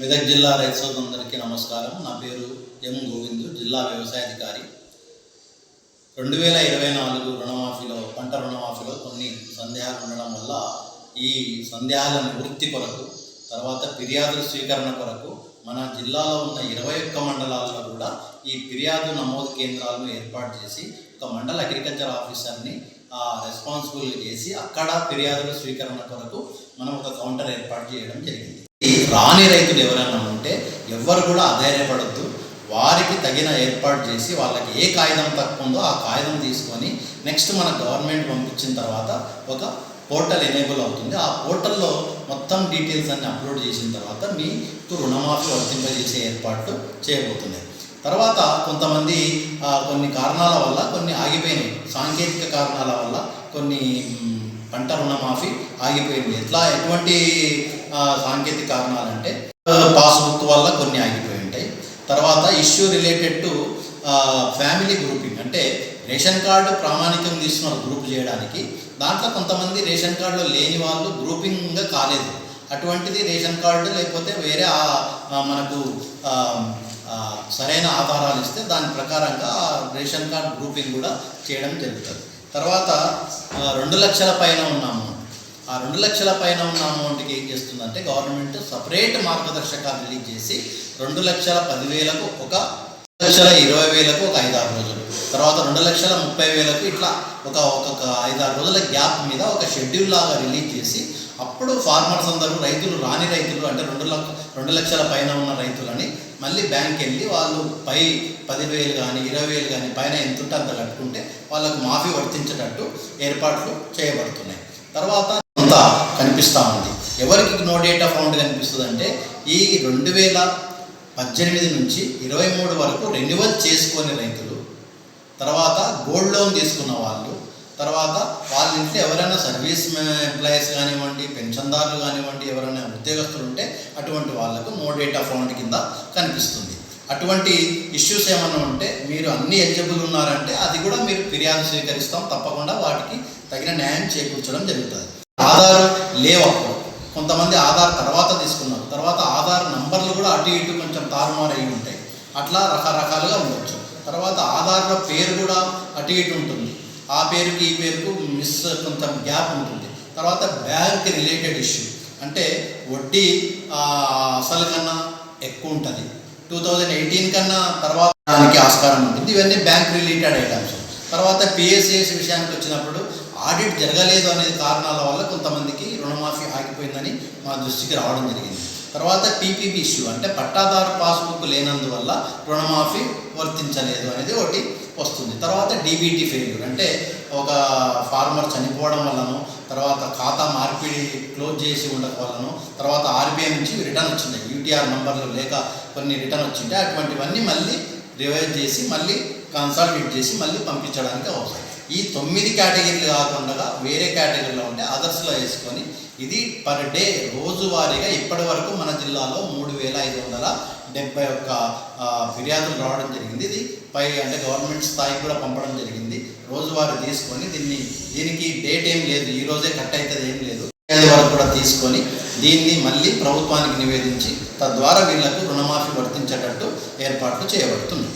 మెదక్ జిల్లా రైతు సోదరులందరికీ నమస్కారం. నా పేరు ఎం గోవిందు జిల్లా వ్యవసాయ అధికారి. రెండు వేల ఇరవై నాలుగు రుణమాఫీలో పంట రుణమాఫీలో కొన్ని సందేహాలు ఉండడం వల్ల ఈ సందేహాల నివృత్తి కొరకు తర్వాత ఫిర్యాదుల స్వీకరణ కొరకు మన జిల్లాలో ఉన్న ఇరవై ఒక్క మండలాల్లో కూడా ఈ ఫిర్యాదు నమోదు కేంద్రాలను ఏర్పాటు చేసి ఒక మండల అగ్రికల్చర్ ఆఫీసర్ని రెస్పాన్సిబుల్ చేసి అక్కడ ఫిర్యాదుల స్వీకరణ కొరకు మనం ఒక కౌంటర్ ఏర్పాటు చేయడం జరిగింది. రాని రైతులు ఎవరైనా ఉంటే ఎవ్వరు కూడా అధైర్యపడద్దు. వారికి తగిన ఏర్పాటు చేసి వాళ్ళకి ఏ కాగితం తక్కువ ఉందో ఆ కాగితం తీసుకొని నెక్స్ట్ మన గవర్నమెంట్ పంపించిన తర్వాత ఒక పోర్టల్ ఎనేబుల్ అవుతుంది. ఆ పోర్టల్లో మొత్తం డీటెయిల్స్ అన్ని అప్లోడ్ చేసిన తర్వాత మీకు రుణమాఫీ వర్తింపజేసే ఏర్పాట్లు చేయబోతున్నాయి. తర్వాత కొంతమంది కొన్ని కారణాల వల్ల కొన్ని ఆగిపోయినాయి. సాంకేతిక కారణాల వల్ల కొన్ని పంట రుణమాఫీ ఆగిపోయింది. ఇట్లా ఎటువంటి సాంకేతిక కారణాలంటే పాస్బుక్ వల్ల కొన్ని ఆగిపోయి ఉంటాయి. తర్వాత issue related to family grouping. అంటే రేషన్ కార్డు ప్రామాణికం తీసుకున్నారు గ్రూప్ చేయడానికి దాంట్లో కొంతమంది రేషన్ కార్డులో లేని వాళ్ళు గ్రూపింగ్గా కాలేదు. అటువంటిది రేషన్ కార్డు లేకపోతే వేరే మనకు సరైన ఆధారాలు ఇస్తే దాని ప్రకారంగా రేషన్ కార్డ్ గ్రూపింగ్ కూడా చేయడం జరుగుతుంది. తర్వాత రెండు లక్షల పైన ఉన్న అమౌంట్ ఆ రెండు లక్షల పైన ఉన్న అమౌంట్కి ఏం చేస్తుందంటే గవర్నమెంట్ సపరేట్ మార్గదర్శకాలు రిలీజ్ చేసి రెండు లక్షల పదివేలకు ఒక లక్షల ఇరవై వేలకు ఒక ఐదారు రోజులు. తర్వాత రెండు లక్షల ముప్పై వేలకు ఇట్లా ఒక ఒక్కొక్క ఐదారు రోజుల గ్యాప్ మీద ఒక షెడ్యూల్ లాగా రిలీజ్ చేసి అప్పుడు ఫార్మర్స్ అందరూ రైతులు రాని రైతులు అంటే రెండు లక్ష రెండు లక్షల పైన ఉన్న రైతులని మళ్ళీ బ్యాంక్ వెళ్ళి వాళ్ళు పై పదివేలు కానీ ఇరవై వేలు కానీ పైన ఎంతుంటే అంత కట్టుకుంటే వాళ్ళకు మాఫీ వర్తించేటట్టు ఏర్పాట్లు చేయబడుతున్నాయి. తర్వాత అంతా కనిపిస్తూ ఉంది. ఎవరికి నో డేటా ఫౌండ్ కనిపిస్తుంది అంటే ఈ రెండు వేల పద్దెనిమిది నుంచి ఇరవై మూడు వరకు రెన్యువల్ చేసుకొని రైతులు తర్వాత గోల్డ్ లోన్ తీసుకున్న వాళ్ళు తర్వాత వాళ్ళ ఇంట్లో ఎవరైనా సర్వీస్ ఎంప్లాయీస్ కానివ్వండి పెన్షన్దారులు కానివ్వండి ఎవరైనా ఉద్యోగస్తులు ఉంటే అటువంటి వాళ్ళకు నో డేటా ఫౌండ్ కింద కనిపిస్తుంది. అటువంటి ఇష్యూస్ ఏమైనా ఉంటే మీరు అన్ని ఎలిజిబుల్ ఉన్నారంటే అది కూడా మీరు ఫిర్యాదు స్వీకరిస్తాం. తప్పకుండా వాటికి తగిన న్యాయం చేకూర్చడం జరుగుతుంది. ఆధార్ లేవప్పుడు కొంతమంది ఆధార్ తర్వాత తీసుకున్నారు. తర్వాత ఆధార్ నంబర్లు కూడా అటు ఇటు కొంచెం తారుమారు అయి ఉంటాయి. అట్లా రకరకాలుగా ఉండొచ్చు. తర్వాత ఆధార్లో పేరు కూడా అటు ఇటు ఉంటుంది. ఆ పేరుకి ఈ పేరుకు మిస్ కొంత గ్యాప్ ఉంటుంది. తర్వాత బ్యాంక్ రిలేటెడ్ ఇష్యూ. అంటే వడ్డీ అసలు కన్నా ఎక్కువ ఉంటుంది. టూ థౌజండ్ ఎయిటీన్ కన్నా తర్వాత దానికి ఆస్కారం ఉంటుంది. ఇవన్నీ బ్యాంక్ రిలేటెడ్ ఐటమ్స్. తర్వాత పిఎస్సిఎస్ విషయానికి వచ్చినప్పుడు ఆడిట్ జరగలేదు అనే కారణాల వల్ల కొంతమందికి రుణమాఫీ ఆగిపోయిందని మా దృష్టికి రావడం జరిగింది. తర్వాత పీపీబీ ఇష్యూ. అంటే పట్టాదారు పాస్బుక్ లేనందువల్ల రుణమాఫీ వర్తించలేదు అనేది ఒకటి. వస్తుంది. తర్వాత డీబీటీ ఫెయిల్యూర్ అంటే ఒక ఫార్మర్ చనిపోవడం వల్లనో తర్వాత ఖాతా మార్పిడి క్లోజ్ చేసి ఉండక వల్లనో తర్వాత ఆర్బీఐ నుంచి రిటర్న్ వచ్చింది. యూటీఆర్ నెంబర్లు లేక కొన్ని రిటర్న్ వచ్చింటే అటువంటివన్నీ మళ్ళీ రివైజ్ చేసి మళ్ళీ కన్సల్టేట్ చేసి మళ్ళీ పంపించడానికి అవసరం ఈ తొమ్మిది కేటగిరీలు కాకుండా వేరే కేటగిరీలో ఉంటే అదర్స్లో వేసుకొని ఇది పర్ డే రోజువారీగా ఇప్పటి వరకు మన జిల్లాలో మూడు వేల ఐదు వందల డెబ్బై ఒక్క ఫిర్యాదులు రావడం జరిగింది. ఇది పై అంటే గవర్నమెంట్ స్థాయికి కూడా పంపడం జరిగింది. రోజువారీ తీసుకొని దీన్ని దీనికి డేట్ ఏం లేదు. ఈ రోజే కట్ అవుతుంది ఏం లేదు. వరకు కూడా తీసుకొని దీన్ని మళ్ళీ ప్రభుత్వానికి నివేదించి తద్వారా వీళ్ళకు రుణమాఫీ వర్తించేటట్టు ఏర్పాట్లు చేయబడుతుంది